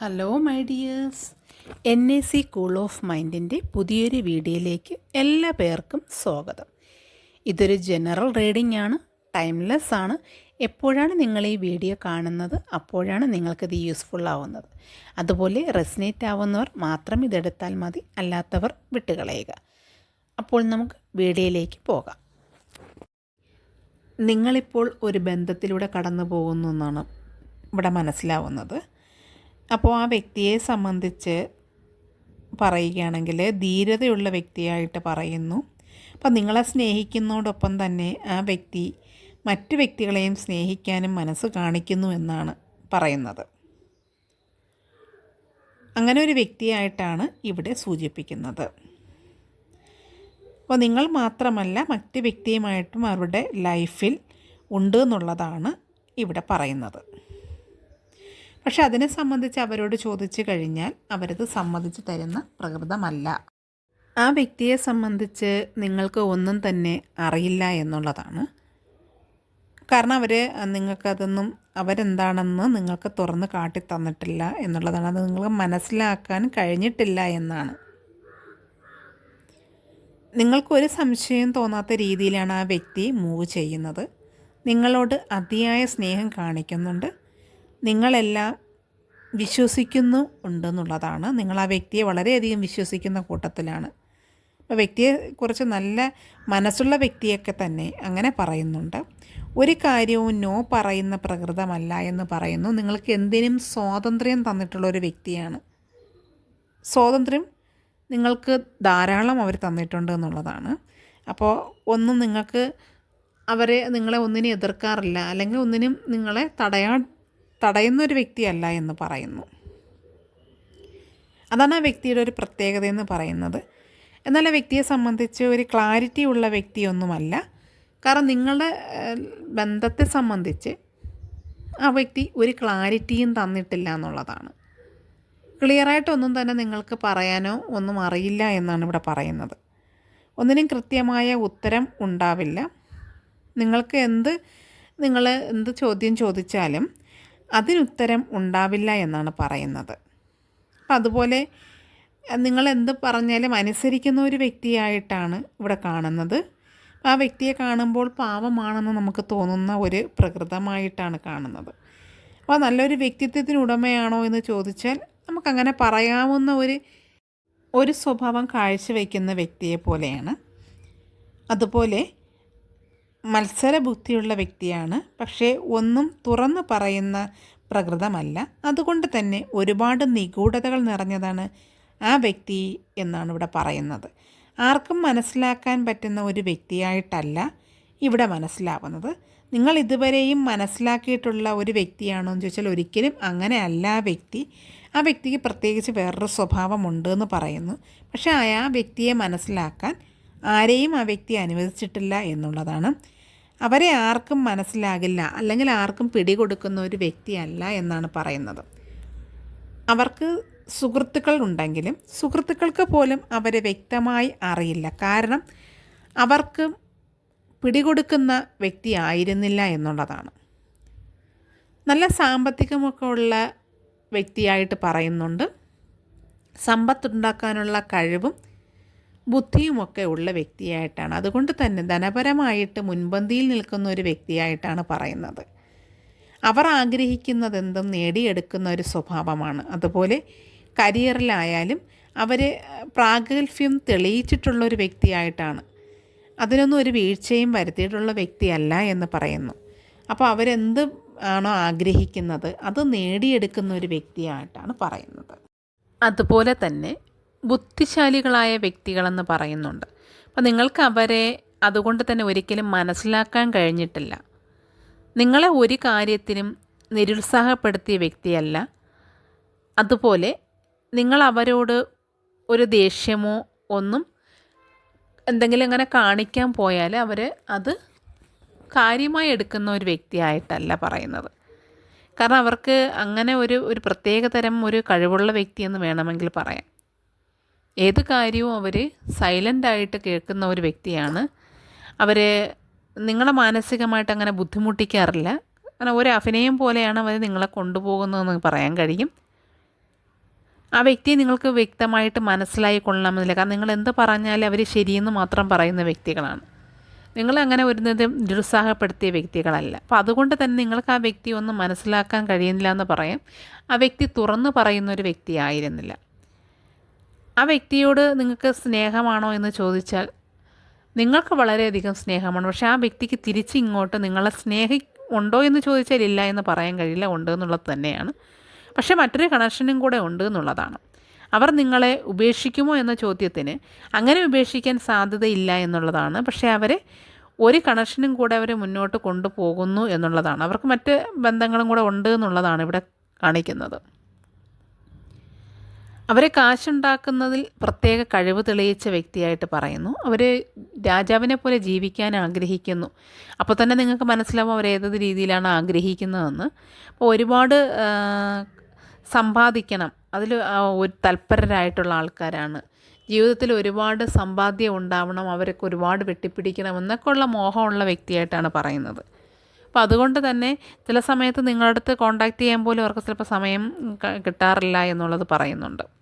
Hello my dears N A C cool of മൈൻഡിന്റെ പുതിയൊരു വീഡിയോയിലേക്ക് എല്ലാ പേർക്കും സ്വാഗതം. ഇതൊരു ജനറൽ റീഡിംഗ് ആണ് ടൈംലെസ് ആണ്. എപ്പോഴാണ് നിങ്ങൾ ഈ വീഡിയോ കാണുന്നത് അപ്പോഴാണ് നിങ്ങൾക്കിത് യൂസ്ഫുൾ ആവുന്നത്. അതുപോലെ റെസിനേറ്റ് ആവുന്നവർ മാത്രം ഇതെടുത്താൽ മതി അല്ലാത്തവർ വിട്ടുകളയുക. അപ്പോൾ നമുക്ക് വീഡിയോയിലേക്ക് പോകാം. നിങ്ങളിപ്പോൾ ഒരു ബന്ധത്തിലൂടെ കടന്നു പോകുന്നു എന്നാണ് ഇവിടെ മനസ്സിലാവുന്നത്. അപ്പോൾ ആ വ്യക്തിയെ സംബന്ധിച്ച് പറയുകയാണെങ്കിൽ ധീരതയുള്ള വ്യക്തിയായിട്ട് പറയുന്നു. അപ്പം നിങ്ങളെ സ്നേഹിക്കുന്നതോടൊപ്പം തന്നെ ആ വ്യക്തി മറ്റ് വ്യക്തികളെയും സ്നേഹിക്കാനും മനസ്സ് കാണിക്കുന്നു എന്നാണ് പറയുന്നത്. അങ്ങനെ ഒരു വ്യക്തിയായിട്ടാണ് ഇവിടെ സൂചിപ്പിക്കുന്നത്. അപ്പോൾ നിങ്ങൾ മാത്രമല്ല മറ്റ് വ്യക്തിയുമായിട്ടും അവരുടെ ലൈഫിൽ ഉണ്ട് എന്നുള്ളതാണ് ഇവിടെ പറയുന്നത്. പക്ഷെ അതിനെ സംബന്ധിച്ച് അവരോട് ചോദിച്ചു കഴിഞ്ഞാൽ അവരത് സമ്മതിച്ചു തരുന്ന പ്രകൃതമല്ല. ആ വ്യക്തിയെ സംബന്ധിച്ച് നിങ്ങൾക്ക് ഒന്നും തന്നെ അറിയില്ല എന്നുള്ളതാണ്. കാരണം അവർ നിങ്ങൾക്കതൊന്നും അവരെന്താണെന്ന് നിങ്ങൾക്ക് തുറന്ന് കാട്ടി തന്നിട്ടില്ല എന്നുള്ളതാണ്. അത് നിങ്ങൾക്ക് മനസ്സിലാക്കാൻ കഴിഞ്ഞിട്ടില്ല എന്നാണ്. നിങ്ങൾക്കൊരു സംശയം തോന്നാത്ത രീതിയിലാണ് ആ വ്യക്തി മൂവ് ചെയ്യുന്നത്. നിങ്ങളോട് അതിയായ സ്നേഹം കാണിക്കുന്നുണ്ട്. നിങ്ങളെല്ലാം വിശ്വസിക്കുന്നു ഉണ്ടെന്നുള്ളതാണ്. നിങ്ങൾ ആ വ്യക്തിയെ വളരെയധികം വിശ്വസിക്കുന്ന കൂട്ടത്തിലാണ്. അപ്പോൾ വ്യക്തിയെ കുറച്ച് നല്ല മനസ്സുള്ള വ്യക്തിയൊക്കെ തന്നെ അങ്ങനെ പറയുന്നുണ്ട്. ഒരു കാര്യവും നോ പറയുന്ന പ്രകൃതമല്ല എന്ന് പറയുന്നു. നിങ്ങൾക്ക് എന്തിനും സ്വാതന്ത്ര്യം തന്നിട്ടുള്ള ഒരു വ്യക്തിയാണ്. സ്വാതന്ത്ര്യം നിങ്ങൾക്ക് ധാരാളം അവർ തന്നിട്ടുണ്ട് എന്നുള്ളതാണ്. അപ്പോൾ ഒന്നും നിങ്ങൾക്ക് അവരെ നിങ്ങളെ ഒന്നിനും എതിർക്കാറില്ല. അല്ലെങ്കിൽ ഒന്നിനും നിങ്ങളെ തടയാൻ തടയുന്ന ഒരു വ്യക്തിയല്ല എന്ന് പറയുന്നു. അതാണ് ആ വ്യക്തിയുടെ ഒരു പ്രത്യേകത എന്ന് പറയുന്നത്. എന്നാൽ ആ വ്യക്തിയെ സംബന്ധിച്ച് ഒരു ക്ലാരിറ്റി ഉള്ള വ്യക്തിയൊന്നുമല്ല. കാരണം നിങ്ങളുടെ ബന്ധത്തെ സംബന്ധിച്ച് ആ വ്യക്തി ഒരു ക്ലാരിറ്റിയും തന്നിട്ടില്ല എന്നുള്ളതാണ്. ക്ലിയറായിട്ടൊന്നും തന്നെ നിങ്ങൾക്ക് പറയാനോ ഒന്നും അറിയില്ല എന്നാണ് ഇവിടെ പറയുന്നത്. ഒന്നിനും കൃത്യമായ ഉത്തരം ഉണ്ടാവില്ല. നിങ്ങൾക്ക് എന്ത് നിങ്ങൾ എന്ത് ചോദ്യം ചോദിച്ചാലും അതിനുത്തരം ഉണ്ടാവില്ല എന്നാണ് പറയുന്നത്. അപ്പം അതുപോലെ നിങ്ങൾ എന്ത് പറഞ്ഞാലും അനുസരിക്കുന്ന ഒരു വ്യക്തിയായിട്ടാണ് ഇവിടെ കാണുന്നത്. ആ വ്യക്തിയെ കാണുമ്പോൾ പാവമാണെന്ന് നമുക്ക് തോന്നുന്ന ഒരു പ്രകൃതമായിട്ടാണ് കാണുന്നത്. അപ്പോൾ നല്ലൊരു വ്യക്തിത്വത്തിന് ഉടമയാണോ എന്ന് ചോദിച്ചാൽ നമുക്കങ്ങനെ പറയാവുന്ന ഒരു ഒരു സ്വഭാവം കാഴ്ചവെക്കുന്ന വ്യക്തിയെ പോലെയാണ്. അതുപോലെ മത്സരബുദ്ധിയുള്ള വ്യക്തിയാണ്. പക്ഷേ ഒന്നും തുറന്നു പറയുന്ന പ്രകൃതമല്ല. അതുകൊണ്ട് തന്നെ ഒരുപാട് നിഗൂഢതകൾ നിറഞ്ഞതാണ് ആ വ്യക്തി എന്നാണ് ഇവിടെ പറയുന്നത്. ആർക്കും മനസ്സിലാക്കാൻ പറ്റുന്ന ഒരു വ്യക്തിയായിട്ടല്ല ഇവിടെ മനസ്സിലാവുന്നത്. നിങ്ങൾ ഇതുവരെയും മനസ്സിലാക്കിയിട്ടുള്ള ഒരു വ്യക്തിയാണോ എന്ന് ചോദിച്ചാൽ ഒരിക്കലും അങ്ങനെയല്ല ആ വ്യക്തി. ആ വ്യക്തിക്ക് പ്രത്യേകിച്ച് വേറൊരു സ്വഭാവമുണ്ട് എന്ന് പറയുന്നു. പക്ഷേ ആ വ്യക്തിയെ മനസ്സിലാക്കാൻ ആരെയും ആ വ്യക്തി അനുവദിച്ചിട്ടില്ല എന്നുള്ളതാണ് അവരെ ആർക്കും മനസ്സിലാകില്ല അല്ലെങ്കിൽ ആർക്കും പിടികൊടുക്കുന്ന ഒരു വ്യക്തിയല്ല എന്നാണ് പറയുന്നത്. അവർക്ക് സുഹൃത്തുക്കൾ ഉണ്ടെങ്കിലും സുഹൃത്തുക്കൾക്ക് പോലും അവരെ വ്യക്തമായി അറിയില്ല. കാരണം അവർക്ക് പിടികൊടുക്കുന്ന വ്യക്തി ആയിരുന്നില്ല എന്നുള്ളതാണ്. നല്ല സാമ്പത്തികമൊക്കെ ഉള്ള വ്യക്തിയായിട്ട് പറയുന്നുണ്ട്. സമ്പത്തുണ്ടാക്കാനുള്ള കഴിവും ബുദ്ധിയുമൊക്കെ ഉള്ള വ്യക്തിയായിട്ടാണ്. അതുകൊണ്ട് തന്നെ ധനപരമായിട്ട് മുൻപന്തിയിൽ നിൽക്കുന്ന ഒരു വ്യക്തിയായിട്ടാണ് പറയുന്നത്. അവർ ആഗ്രഹിക്കുന്നത് എന്തും നേടിയെടുക്കുന്ന ഒരു സ്വഭാവമാണ്. അതുപോലെ കരിയറിലായാലും അവർ പ്രാഗൽഭ്യം തെളിയിച്ചിട്ടുള്ള ഒരു വ്യക്തിയായിട്ടാണ്. അതിനൊന്നും ഒരു വീഴ്ചയും വരുത്തിയിട്ടുള്ള വ്യക്തിയല്ല എന്ന് പറയുന്നു. അപ്പോൾ അവരെന്ത് ആണോ ആഗ്രഹിക്കുന്നത് അത് നേടിയെടുക്കുന്ന ഒരു വ്യക്തിയായിട്ടാണ് പറയുന്നത്. അതുപോലെ തന്നെ ബുദ്ധിശാലികളായ വ്യക്തികളെന്ന് പറയുന്നുണ്ട്. അപ്പം നിങ്ങൾക്ക് അവരെ അതുകൊണ്ട് തന്നെ ഒരിക്കലും മനസ്സിലാക്കാൻ കഴിഞ്ഞിട്ടില്ല. നിങ്ങളെ ഒരു കാര്യത്തിനും നിരുത്സാഹപ്പെടുത്തിയ വ്യക്തിയല്ല. അതുപോലെ നിങ്ങൾ അവരോട് ഒരു ദേഷ്യമോ ഒന്നും എന്തെങ്കിലും അങ്ങനെ കാണിക്കാൻ പോയാൽ അവർ അത് കാര്യമായി എടുക്കുന്ന ഒരു വ്യക്തിയായിട്ടല്ല പറയുന്നത്. കാരണം അവർക്ക് അങ്ങനെ ഒരു ഒരു പ്രത്യേക തരം ഒരു കഴിവുള്ള വ്യക്തിയെന്ന് വേണമെങ്കിൽ പറയാം. ഏത് കാര്യവും അവർ സൈലന്റായിട്ട് കേൾക്കുന്ന ഒരു വ്യക്തിയാണ്. അവർ നിങ്ങളെ മാനസികമായിട്ട് അങ്ങനെ ബുദ്ധിമുട്ടിക്കാറില്ല. കാരണം ഒരു അഭിനയം പോലെയാണ് അവർ നിങ്ങളെ കൊണ്ടുപോകുന്നതെന്ന് പറയാൻ കഴിയും. ആ വ്യക്തിയെ നിങ്ങൾക്ക് വ്യക്തമായിട്ട് മനസ്സിലായി കൊള്ളണമെന്നില്ല. കാരണം നിങ്ങൾ എന്ത് പറഞ്ഞാലും അവർ ശരിയെന്ന് മാത്രം പറയുന്ന വ്യക്തികളാണ്. നിങ്ങളങ്ങനെ വരുന്നത് നിരുത്സാഹപ്പെടുത്തിയ വ്യക്തികളല്ല. അപ്പോൾ അതുകൊണ്ട് തന്നെ നിങ്ങൾക്ക് ആ വ്യക്തി ഒന്നും മനസ്സിലാക്കാൻ കഴിയുന്നില്ല എന്ന് പറയാം ആ വ്യക്തി തുറന്നു പറയുന്ന ഒരു വ്യക്തി ആയിരുന്നില്ല. ആ വ്യക്തിയോട് നിങ്ങൾക്ക് സ്നേഹമാണോ എന്ന് ചോദിച്ചാൽ നിങ്ങൾക്ക് വളരെയധികം സ്നേഹമാണ്. പക്ഷെ ആ വ്യക്തിക്ക് തിരിച്ച് ഇങ്ങോട്ട് നിങ്ങളെ സ്നേഹി ഉണ്ടോ എന്ന് ചോദിച്ചാൽ ഇല്ല എന്ന് പറയാൻ കഴിയില്ല. ഉണ്ട് എന്നുള്ളത് തന്നെയാണ്. പക്ഷെ മറ്റൊരു കണക്ഷനും കൂടെ ഉണ്ട് എന്നുള്ളതാണ്. അവർ നിങ്ങളെ ഉപേക്ഷിക്കുമോ എന്ന ചോദ്യത്തിന് അങ്ങനെ ഉപേക്ഷിക്കാൻ സാധ്യതയില്ല എന്നുള്ളതാണ്. പക്ഷേ അവരെ ഒരു കണക്ഷനും കൂടെ അവർ മുന്നോട്ട് കൊണ്ടുപോകുന്നു എന്നുള്ളതാണ്. അവർക്ക് മറ്റ് ബന്ധങ്ങളും കൂടെ ഉണ്ട് എന്നുള്ളതാണ് ഇവിടെ കാണിക്കുന്നത്. അവരെ കാശുണ്ടാക്കുന്നതിൽ പ്രത്യേക കഴിവ് തെളിയിച്ച വ്യക്തിയായിട്ട് പറയുന്നു. അവർ രാജാവിനെ പോലെ ജീവിക്കാൻ ആഗ്രഹിക്കുന്നു. അപ്പോൾ തന്നെ നിങ്ങൾക്ക് മനസ്സിലാവും അവർ ഏതത് രീതിയിലാണ് ആഗ്രഹിക്കുന്നതെന്ന്. അപ്പോൾ ഒരുപാട് സമ്പാദിക്കണം. അതിൽ ഒരു തൽപരരായിട്ടുള്ള ആൾക്കാരാണ്. ജീവിതത്തിൽ ഒരുപാട് സമ്പാദ്യം ഉണ്ടാവണം. അവരൊക്കെ ഒരുപാട് വെട്ടിപ്പിടിക്കണം എന്നൊക്കെ ഉള്ള മോഹമുള്ള വ്യക്തിയായിട്ടാണ് പറയുന്നത്. അപ്പോൾ അതുകൊണ്ട് തന്നെ ചില സമയത്ത് നിങ്ങളുടെ അടുത്ത് കോണ്ടാക്ട് ചെയ്യാൻ പോലും അവർക്ക് ചിലപ്പോൾ സമയം കിട്ടാറില്ല എന്നുള്ളത് പറയുന്നുണ്ട്.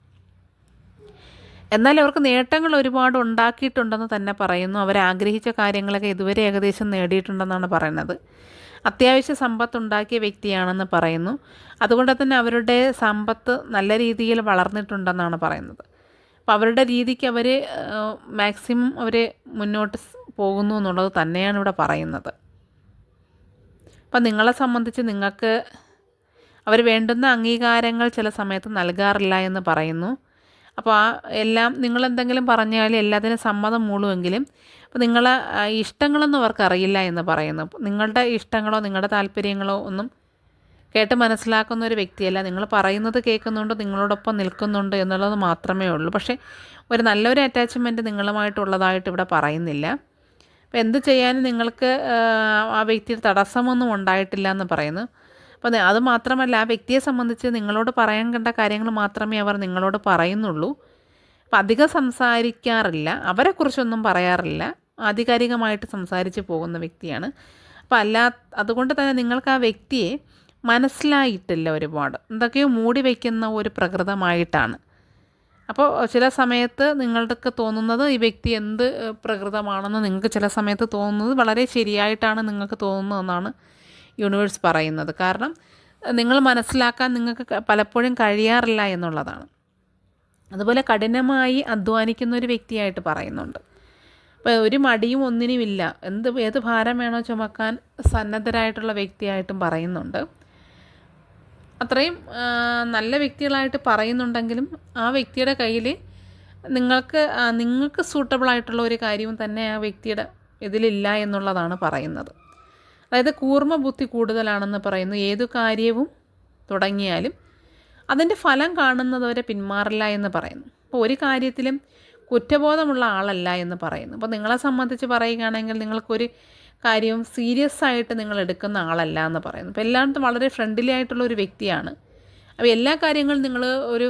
എന്നാൽ അവർക്ക് നേട്ടങ്ങൾ ഒരുപാട് ഉണ്ടാക്കിയിട്ടുണ്ടെന്ന് തന്നെ പറയുന്നു. അവർ ആഗ്രഹിച്ച കാര്യങ്ങളൊക്കെ ഇതുവരെ ഏകദേശം നേടിയിട്ടുണ്ടെന്നാണ് പറയുന്നത്. അത്യാവശ്യ സമ്പത്ത് ഉണ്ടാക്കിയ വ്യക്തിയാണെന്ന് പറയുന്നു. അതുകൊണ്ട് തന്നെ അവരുടെ സമ്പത്ത് നല്ല രീതിയിൽ വളർന്നിട്ടുണ്ടെന്നാണ് പറയുന്നത്. അപ്പോൾ അവരുടെ രീതിക്ക് അവർ മാക്സിമം അവർ മുന്നോട്ട് പോകുന്നു എന്നുള്ളത് തന്നെയാണ് ഇവിടെ പറയുന്നത്. അപ്പം നിങ്ങളെ സംബന്ധിച്ച് നിങ്ങൾക്ക് അവർ വേണ്ടുന്ന അംഗീകാരങ്ങൾ ചില സമയത്ത് നൽകാറില്ല എന്ന് പറയുന്നു. അപ്പോൾ ആ എല്ലാം നിങ്ങളെന്തെങ്കിലും പറഞ്ഞാൽ എല്ലാത്തിനും സമ്മതം മൂളുമെങ്കിലും അപ്പോൾ നിങ്ങളെ ഇഷ്ടങ്ങളൊന്നും അവർക്ക് അറിയില്ല എന്ന് പറയുന്നു. നിങ്ങളുടെ ഇഷ്ടങ്ങളോ നിങ്ങളുടെ താല്പര്യങ്ങളോ ഒന്നും കേട്ട് മനസ്സിലാക്കുന്ന ഒരു വ്യക്തിയല്ല. നിങ്ങൾ പറയുന്നത് കേൾക്കുന്നുണ്ട് നിങ്ങളോടൊപ്പം നിൽക്കുന്നുണ്ട് എന്നുള്ളത് മാത്രമേ ഉള്ളൂ. പക്ഷേ ഒരു നല്ലൊരു അറ്റാച്ച്മെന്റ് നിങ്ങളുമായിട്ടുള്ളതായിട്ട് ഇവിടെ പറയുന്നില്ല. അപ്പോൾ എന്ത് ചെയ്യാനും നിങ്ങൾക്ക് ആ വ്യക്തിയിൽ തടസ്സമൊന്നും ഉണ്ടായിട്ടില്ല എന്ന് പറയുന്നു. അപ്പോൾ അത് മാത്രമല്ല ആ വ്യക്തിയെ സംബന്ധിച്ച് നിങ്ങളോട് പറയാൻ കണ്ട കാര്യങ്ങൾ മാത്രമേ അവർ നിങ്ങളോട് പറയുന്നുള്ളൂ. അപ്പം അധികം സംസാരിക്കാറില്ല അവരെക്കുറിച്ചൊന്നും പറയാറില്ല. ആധികാരികമായിട്ട് സംസാരിച്ച് പോകുന്ന വ്യക്തിയാണ്. അപ്പം അല്ലാ അതുകൊണ്ട് തന്നെ നിങ്ങൾക്ക് ആ വ്യക്തിയെ മനസ്സിലായിട്ടില്ല ഒരുപാട്. എന്തൊക്കെയോ മൂടി വയ്ക്കുന്ന ഒരു പ്രകൃതമായിട്ടാണ്. അപ്പോൾ ചില സമയത്ത് നിങ്ങൾക്ക് തോന്നുന്നത് ഈ വ്യക്തി എന്ത് പ്രകൃതമാണെന്ന് നിങ്ങൾക്ക് ചില സമയത്ത് തോന്നുന്നത് വളരെ ശരിയായിട്ടാണ് നിങ്ങൾക്ക് തോന്നുന്നതെന്നാണ് യൂണിവേഴ്സ് പറയുന്നത്. കാരണം നിങ്ങൾ മനസ്സിലാക്കാൻ നിങ്ങൾക്ക് പലപ്പോഴും കഴിയാറില്ല എന്നുള്ളതാണ്. അതുപോലെ കഠിനമായി അധ്വാനിക്കുന്ന ഒരു വ്യക്തിയായിട്ട് പറയുന്നുണ്ട്. അപ്പോൾ ഒരു മടിയും ഒന്നിനുമില്ല എന്ത് ഏത് ഭാരം വേണോ ചുമക്കാൻ സന്നദ്ധരായിട്ടുള്ള വ്യക്തിയായിട്ടും പറയുന്നുണ്ട്. അത്രയും നല്ല വ്യക്തികളായിട്ട് പറയുന്നുണ്ടെങ്കിലും ആ വ്യക്തിയുടെ കയ്യിൽ നിങ്ങൾക്ക് നിങ്ങൾക്ക് സൂട്ടബിളായിട്ടുള്ള ഒരു കാര്യവും തന്നെ ആ വ്യക്തിയുടെ ഇതിലില്ല എന്നുള്ളതാണ് പറയുന്നത്. അതായത് കൂർമ്മ ബുദ്ധി കൂടുതലാണെന്ന് പറയുന്നു. ഏതു കാര്യവും തുടങ്ങിയാലും അതിന്റെ ഫലം കാണുന്നതുവരെ പിന്മാറില്ല എന്ന് പറയുന്നു. അപ്പോൾ ഒരു കാര്യത്തിലും കുറ്റബോധമുള്ള ആളല്ല എന്ന് പറയുന്നു. അപ്പോൾ നിങ്ങളെ സംബന്ധിച്ച് പറയുകയാണെങ്കിൽ നിങ്ങൾക്കൊരു കാര്യവും സീരിയസ് ആയിട്ട് നിങ്ങൾ എടുക്കുന്ന ആളല്ല എന്ന് പറയുന്നു. അപ്പോൾ എല്ലായിടത്തും വളരെ ഫ്രണ്ട്ലി ആയിട്ടുള്ള ഒരു വ്യക്തിയാണ്. അപ്പോൾ എല്ലാ കാര്യങ്ങളും നിങ്ങൾ ഒരു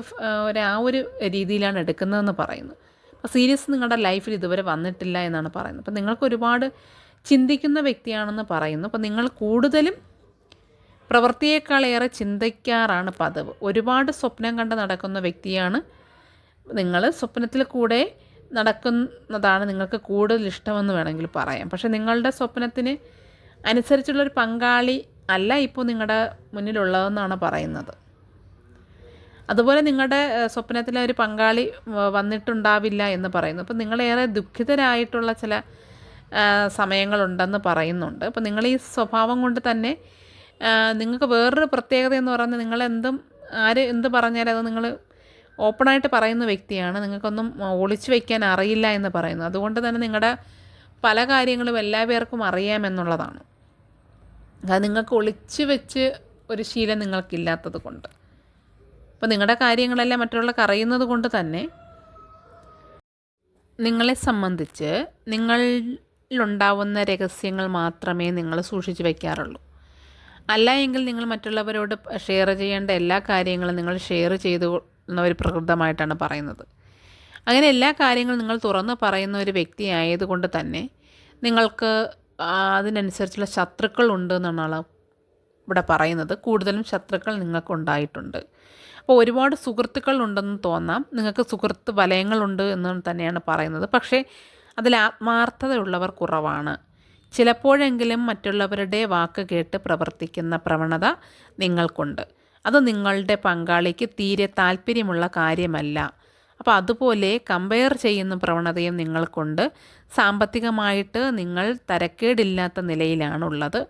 ഒരു ആ ഒരു രീതിയിലാണ് എടുക്കുന്നതെന്ന് പറയുന്നു. അപ്പോൾ സീരിയസ് നിങ്ങളുടെ ലൈഫിൽ ഇതുവരെ വന്നിട്ടില്ല എന്നാണ് പറയുന്നത്. അപ്പോൾ നിങ്ങൾക്ക് ഒരുപാട് ചിന്തിക്കുന്ന വ്യക്തിയാണെന്ന് പറയുന്നു. അപ്പോൾ നിങ്ങൾ കൂടുതലും പ്രവൃത്തിയേക്കാളേറെ ചിന്തിക്കാറാണ് പതിവ്. ഒരുപാട് സ്വപ്നം കണ്ട് നടക്കുന്ന വ്യക്തിയാണ് നിങ്ങൾ. സ്വപ്നത്തിൽ കൂടെ നടക്കുന്നതാണ് നിങ്ങൾക്ക് കൂടുതൽ ഇഷ്ടമെന്ന് വേണമെങ്കിൽ പറയാം. പക്ഷേ നിങ്ങളുടെ സ്വപ്നത്തിന് അനുസരിച്ചുള്ളൊരു പങ്കാളി അല്ല ഇപ്പോൾ നിങ്ങളുടെ മുന്നിലുള്ളതെന്നാണ് പറയുന്നത്. അതുപോലെ നിങ്ങളുടെ സ്വപ്നത്തിലെ ഒരു പങ്കാളി വന്നിട്ടുണ്ടാവില്ല എന്ന് പറയുന്നു. അപ്പോൾ നിങ്ങളേറെ ദുഃഖിതരായിട്ടുള്ള ചില സമയങ്ങളുണ്ടെന്ന് പറയുന്നുണ്ട്. അപ്പോൾ നിങ്ങൾ ഈ സ്വഭാവം കൊണ്ട് തന്നെ നിങ്ങൾക്ക് വേറൊരു പ്രത്യേകത എന്ന് പറഞ്ഞാൽ നിങ്ങളെന്തും ആര് എന്ത് പറഞ്ഞാലും അത് നിങ്ങൾ ഓപ്പണായിട്ട് പറയുന്ന വ്യക്തിയാണ്. നിങ്ങൾക്കൊന്നും ഒളിച്ചു വയ്ക്കാൻ അറിയില്ല എന്ന് പറയുന്നു. അതുകൊണ്ട് തന്നെ നിങ്ങളുടെ പല കാര്യങ്ങളും എല്ലാ പേർക്കും അറിയാമെന്നുള്ളതാണ് അത് നിങ്ങൾക്ക് ഒളിച്ചു വെച്ച് ഒരു ശീലം നിങ്ങൾക്കില്ലാത്തത് കൊണ്ട്. അപ്പോൾ നിങ്ങളുടെ കാര്യങ്ങളെല്ലാം മറ്റുള്ളവർക്ക് അറിയുന്നത് കൊണ്ട് തന്നെ നിങ്ങളെ സംബന്ധിച്ച് നിങ്ങളിലുണ്ടാവുന്ന രഹസ്യങ്ങൾ മാത്രമേ നിങ്ങൾ സൂക്ഷിച്ചു വയ്ക്കാറുള്ളൂ. അല്ല എങ്കിൽ നിങ്ങൾ മറ്റുള്ളവരോട് ഷെയർ ചെയ്യേണ്ട എല്ലാ കാര്യങ്ങളും നിങ്ങൾ ഷെയർ ചെയ്തു ഒരു പ്രകൃതമായിട്ടാണ് പറയുന്നത്. അങ്ങനെ എല്ലാ കാര്യങ്ങളും നിങ്ങൾ തുറന്ന് പറയുന്ന ഒരു വ്യക്തി ആയതുകൊണ്ട് തന്നെ നിങ്ങൾക്ക് അതിനനുസരിച്ചുള്ള ശത്രുക്കൾ ഉണ്ട് എന്നാണ് ഇവിടെ പറയുന്നത്. കൂടുതലും ശത്രുക്കൾ നിങ്ങൾക്കുണ്ടായിട്ടുണ്ട് അപ്പോൾ ഒരുപാട് സുഹൃത്തുക്കൾ ഉണ്ടെന്ന് തോന്നാം. നിങ്ങൾക്ക് സുഹൃത്ത് വലയങ്ങളുണ്ട് എന്ന് തന്നെയാണ് പറയുന്നത്. പക്ഷേ അതിൽ ആത്മാർത്ഥതയുള്ളവർ കുറവാണ്. ചിലപ്പോഴെങ്കിലും മറ്റുള്ളവരുടെ വാക്ക് കേട്ട് പ്രവർത്തിക്കുന്ന പ്രവണത നിങ്ങൾക്കുണ്ട്. അത് നിങ്ങളുടെ പങ്കാളിക്ക് തീരെ താല്പര്യമുള്ള കാര്യമല്ല. അപ്പോൾ അതുപോലെ കമ്പയർ ചെയ്യുന്ന പ്രവണതയും നിങ്ങൾക്കുണ്ട്. സാമ്പത്തികമായിട്ട് നിങ്ങൾ തരക്കേടില്ലാത്ത നിലയിലാണുള്ളത്.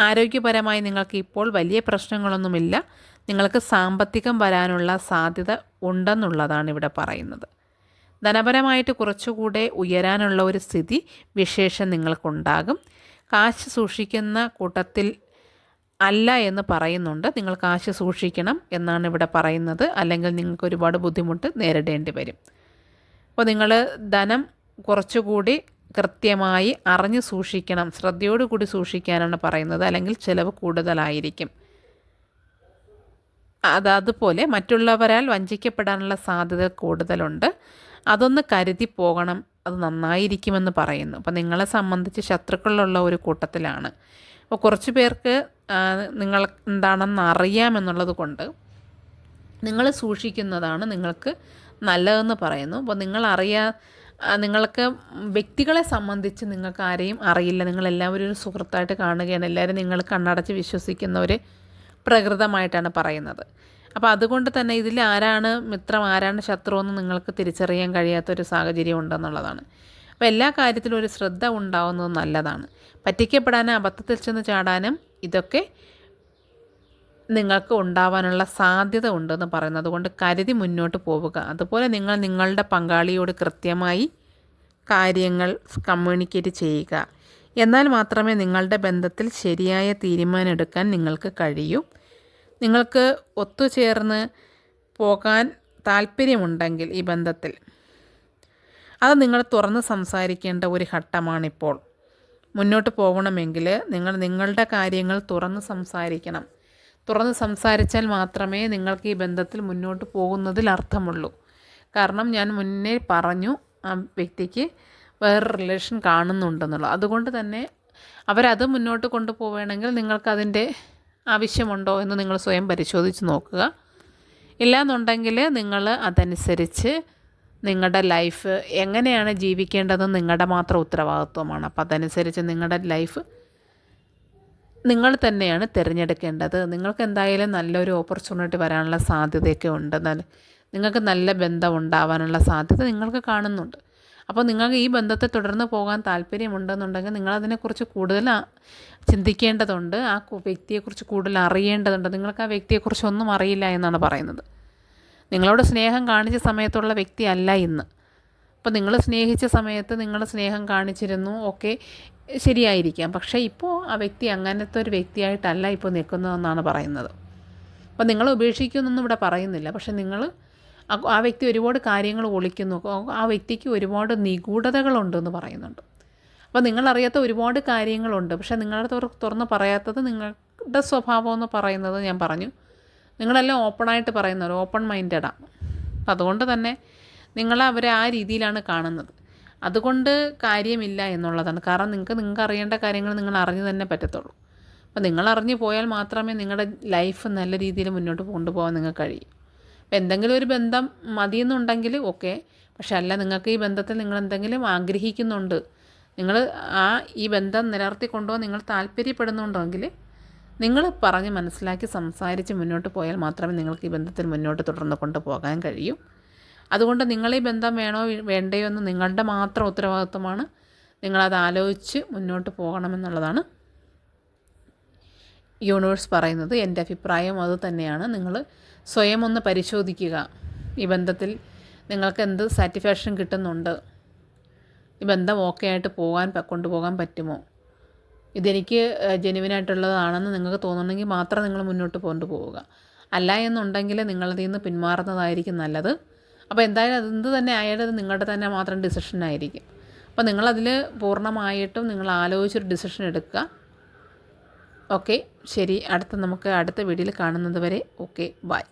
ആരോഗ്യപരമായി നിങ്ങൾക്ക് ഇപ്പോൾ വലിയ പ്രശ്നങ്ങളൊന്നുമില്ല. നിങ്ങൾക്ക് സാമ്പത്തികം വരാനുള്ള സാധ്യത ഉണ്ടെന്നുള്ളതാണ് ഇവിടെ പറയുന്നത്. ധനപരമായിട്ട് കുറച്ചുകൂടെ ഉയരാനുള്ള ഒരു സ്ഥിതി വിശേഷം നിങ്ങൾക്കുണ്ടാകും. കാശ് സൂക്ഷിക്കുന്ന കൂട്ടത്തിൽ അല്ല എന്ന് പറയുന്നുണ്ട്. നിങ്ങൾ കാശ് സൂക്ഷിക്കണം എന്നാണ് ഇവിടെ പറയുന്നത്. അല്ലെങ്കിൽ നിങ്ങൾക്ക് ഒരുപാട് ബുദ്ധിമുട്ട് നേരിടേണ്ടി വരും. അപ്പോൾ നിങ്ങൾ ധനം കുറച്ചുകൂടി കൃത്യമായി അറിഞ്ഞ് സൂക്ഷിക്കണം. ശ്രദ്ധയോടുകൂടി സൂക്ഷിക്കാനാണ് പറയുന്നത്. അല്ലെങ്കിൽ ചിലവ് കൂടുതലായിരിക്കും. അത് അതുപോലെ മറ്റുള്ളവരാൽ വഞ്ചിക്കപ്പെടാനുള്ള സാധ്യത കൂടുതലുണ്ട്. അതൊന്ന് കരുതി പോകണം. അത് നന്നായിരിക്കുമെന്ന് പറയുന്നു. അപ്പോൾ നിങ്ങളെ സംബന്ധിച്ച് ശത്രുക്കളുള്ള ഒരു കൂട്ടത്തിലാണ്. അപ്പോൾ കുറച്ച് പേർക്ക് നിങ്ങൾ എന്താണെന്ന് അറിയാമെന്നുള്ളത് കൊണ്ട് നിങ്ങൾ സൂക്ഷിക്കുന്നതാണ് നിങ്ങൾക്ക് നല്ലതെന്ന് പറയുന്നു. അപ്പോൾ നിങ്ങൾ അറിയാ നിങ്ങൾക്ക് വ്യക്തികളെ സംബന്ധിച്ച് നിങ്ങൾക്ക് ആരെയും അറിയില്ല. നിങ്ങളെല്ലാവരും ഒരു സുഹൃത്തായിട്ട് കാണുകയാണ്. എല്ലാവരും നിങ്ങൾ കണ്ണടച്ച് വിശ്വസിക്കുന്ന ഒരു പ്രകൃതമായിട്ടാണ് പറയുന്നത്. അപ്പോൾ അതുകൊണ്ട് തന്നെ ഇതിൽ ആരാണ് മിത്രം ആരാണ് ശത്രു എന്ന് നിങ്ങൾക്ക് തിരിച്ചറിയാൻ കഴിയാത്തൊരു സാഹചര്യം ഉണ്ടെന്നുള്ളതാണ്. അപ്പോൾ എല്ലാ കാര്യത്തിലും ഒരു ശ്രദ്ധ ഉണ്ടാവുന്നത് നല്ലതാണ്. പറ്റിക്കപ്പെടാനും അബദ്ധത്തിൽ ചെന്ന് ചാടാനും ഇതൊക്കെ നിങ്ങൾക്ക് ഉണ്ടാവാനുള്ള സാധ്യത ഉണ്ടെന്ന് പറയുന്നത് അതുകൊണ്ട് കരുതി മുന്നോട്ട് പോവുക. അതുപോലെ നിങ്ങൾ നിങ്ങളുടെ പങ്കാളിയോട് കൃത്യമായി കാര്യങ്ങൾ കമ്മ്യൂണിക്കേറ്റ് ചെയ്യുക. എന്നാൽ മാത്രമേ നിങ്ങളുടെ ബന്ധത്തിൽ ശരിയായ തീരുമാനം എടുക്കാൻ നിങ്ങൾക്ക് കഴിയൂ. നിങ്ങൾക്ക് ഒത്തുചേർന്ന് പോകാൻ താല്പര്യമുണ്ടെങ്കിൽ ഈ ബന്ധത്തിൽ. അത് നിങ്ങൾ തുറന്ന് സംസാരിക്കേണ്ട ഒരു ഘട്ടമാണിപ്പോൾ. മുന്നോട്ട് പോകണമെങ്കിൽ നിങ്ങൾ നിങ്ങളുടെ കാര്യങ്ങൾ തുറന്ന് സംസാരിക്കണം. തുറന്ന് സംസാരിച്ചാൽ മാത്രമേ നിങ്ങൾക്ക് ഈ ബന്ധത്തിൽ മുന്നോട്ട് പോകുന്നതിൽ അർത്ഥമുള്ളൂ. കാരണം ഞാൻ മുന്നേ പറഞ്ഞു ആ വ്യക്തിക്ക് വേറെ റിലേഷൻ കാണുന്നുണ്ടെന്നുള്ളത്. അതുകൊണ്ട് തന്നെ അവരത് മുന്നോട്ട് കൊണ്ടുപോവുകയാണെങ്കിൽ നിങ്ങൾക്കതിന്റെ ആവശ്യമുണ്ടോ എന്ന് നിങ്ങൾ സ്വയം പരിശോധിച്ച് നോക്കുക. ഇല്ലയെന്നുണ്ടെങ്കിൽ നിങ്ങൾ അതനുസരിച്ച് നിങ്ങളുടെ ലൈഫ് എങ്ങനെയാണ് ജീവിക്കേണ്ടതെന്ന് നിങ്ങളുടെ മാത്രം ഉത്തരവാദിത്വമാണ്. അപ്പോൾ അതനുസരിച്ച് നിങ്ങളുടെ ലൈഫ് നിങ്ങൾ തന്നെയാണ് തിരഞ്ഞെടുക്കേണ്ടത്. നിങ്ങൾക്ക് എന്തായാലും നല്ലൊരു ഓപ്പർച്യൂണിറ്റി വരാനുള്ള സാധ്യതയൊക്കെ ഉണ്ട്. നിങ്ങൾക്ക് നല്ല ബന്ധം ഉണ്ടാവാനുള്ള സാധ്യത നിങ്ങൾക്ക് കാണുന്നുണ്ട്. അപ്പോൾ നിങ്ങൾക്ക് ഈ ബന്ധത്തെ തുടർന്ന് പോകാൻ താല്പര്യമുണ്ടെന്നുണ്ടെങ്കിൽ നിങ്ങളതിനെക്കുറിച്ച് കൂടുതൽ ചിന്തിക്കേണ്ടതുണ്ട്. ആ വ്യക്തിയെക്കുറിച്ച് കൂടുതൽ അറിയേണ്ടതുണ്ട്. നിങ്ങൾക്ക് ആ വ്യക്തിയെക്കുറിച്ച് ഒന്നും അറിയില്ല എന്നാണ് പറയുന്നത്. നിങ്ങളോട് സ്നേഹം കാണിച്ച സമയത്തുള്ള വ്യക്തിയല്ല ഇന്ന്. അപ്പോൾ നിങ്ങൾ സ്നേഹിച്ച സമയത്ത് നിങ്ങൾ സ്നേഹം കാണിച്ചിരുന്നു. ഓക്കെ ശരിയായിരിക്കാം. പക്ഷേ ഇപ്പോൾ ആ വ്യക്തി അങ്ങനത്തെ ഒരു വ്യക്തിയായിട്ടല്ല ഇപ്പോൾ നിൽക്കുന്നതെന്നാണ് പറയുന്നത്. അപ്പോൾ നിങ്ങൾ ഉപേക്ഷിക്കുമെന്നൊന്നും ഇവിടെ പറയുന്നില്ല. പക്ഷേ നിങ്ങൾ ആ വ്യക്തി ഒരുപാട് കാര്യങ്ങൾ ഒളിക്കുന്നു. ആ വ്യക്തിക്ക് ഒരുപാട് നിഗൂഢതകളുണ്ടെന്ന് പറയുന്നുണ്ട്. അപ്പോൾ നിങ്ങളറിയാത്ത ഒരുപാട് കാര്യങ്ങളുണ്ട്. പക്ഷേ നിങ്ങളുടെ തുറന്ന് പറയാത്തത് നിങ്ങളുടെ സ്വഭാവം എന്ന് പറയുന്നത് ഞാൻ പറഞ്ഞു. നിങ്ങളെല്ലാം ഓപ്പണായിട്ട് പറയുന്നവർ ഓപ്പൺ മൈൻഡഡാണ് അതുകൊണ്ട് തന്നെ നിങ്ങൾ അവരെ ആ രീതിയിലാണ് കാണുന്നത്. അതുകൊണ്ട് കാര്യമില്ല എന്നുള്ളതാണ്. കാരണം നിങ്ങൾക്ക് നിങ്ങൾക്ക് അറിയേണ്ട കാര്യങ്ങൾ നിങ്ങൾ അറിഞ്ഞു തന്നെ പറ്റത്തുള്ളൂ. അപ്പോൾ നിങ്ങൾ അറിഞ്ഞു പോയാൽ മാത്രമേ നിങ്ങളുടെ ലൈഫ് നല്ല രീതിയിൽ മുന്നോട്ട് കൊണ്ടുപോകാൻ നിങ്ങൾക്ക് കഴിയൂ. അപ്പോൾ എന്തെങ്കിലും ഒരു ബന്ധം മതിയെന്നുണ്ടെങ്കിൽ ഓക്കെ. പക്ഷെ അല്ല നിങ്ങൾക്ക് ഈ ബന്ധത്തിൽ നിങ്ങൾ എന്തെങ്കിലും ആഗ്രഹിക്കുന്നുണ്ട്. നിങ്ങൾ ആ ഈ ബന്ധം നിലനിർത്തി കൊണ്ടുപോകാൻ നിങ്ങൾ താല്പര്യപ്പെടുന്നുണ്ടെങ്കിൽ നിങ്ങൾ പറഞ്ഞ് മനസ്സിലാക്കി സംസാരിച്ച് മുന്നോട്ട് പോയാൽ മാത്രമേ നിങ്ങൾക്ക് ഈ ബന്ധത്തിൽ മുന്നോട്ട് തുടർന്ന് കൊണ്ടുപോകാൻ കഴിയൂ. അതുകൊണ്ട് നിങ്ങൾ ഈ ബന്ധം വേണോ വേണ്ടയോ എന്ന് നിങ്ങളുടെ മാത്രം ഉത്തരവാദിത്വമാണ്. നിങ്ങളത് ആലോചിച്ച് മുന്നോട്ട് പോകണമെന്നുള്ളതാണ് യൂണിവേഴ്സ് പറയുന്നത്. എന്റെ അഭിപ്രായം അത് തന്നെയാണ്. നിങ്ങൾ സ്വയം ഒന്ന് പരിശോധിക്കുക. ഈ ബന്ധത്തിൽ നിങ്ങൾക്ക് എന്ത് സാറ്റിസ്ഫാക്ഷൻ കിട്ടുന്നുണ്ട്? ഈ ബന്ധം ഓക്കെ ആയിട്ട് പോകാൻ കൊണ്ടുപോകാൻ പറ്റുമോ? ഇതെനിക്ക് ജെനുവിനായിട്ടുള്ളതാണെന്ന് നിങ്ങൾക്ക് തോന്നുന്നെങ്കിൽ മാത്രം നിങ്ങൾ മുന്നോട്ട് കൊണ്ടുപോവുക അല്ല എന്നുണ്ടെങ്കിൽ നിങ്ങളതിൽ നിന്ന് പിന്മാറുന്നതായിരിക്കും നല്ലത്. അപ്പോൾ എന്തായാലും അതെന്ത് തന്നെ ആയാലും അത് നിങ്ങളുടെ തന്നെ മാത്രം ഡിസിഷൻ ആയിരിക്കും. അപ്പോൾ നിങ്ങളതിൽ പൂർണമായിട്ടും നിങ്ങൾ ആലോചിച്ചൊരു ഡിസിഷൻ എടുക്കുക. ഓക്കെ ശരി. അടുത്ത നമുക്ക് അടുത്ത വീഡിയോയിൽ കാണുന്നത് വരെ. Okay bye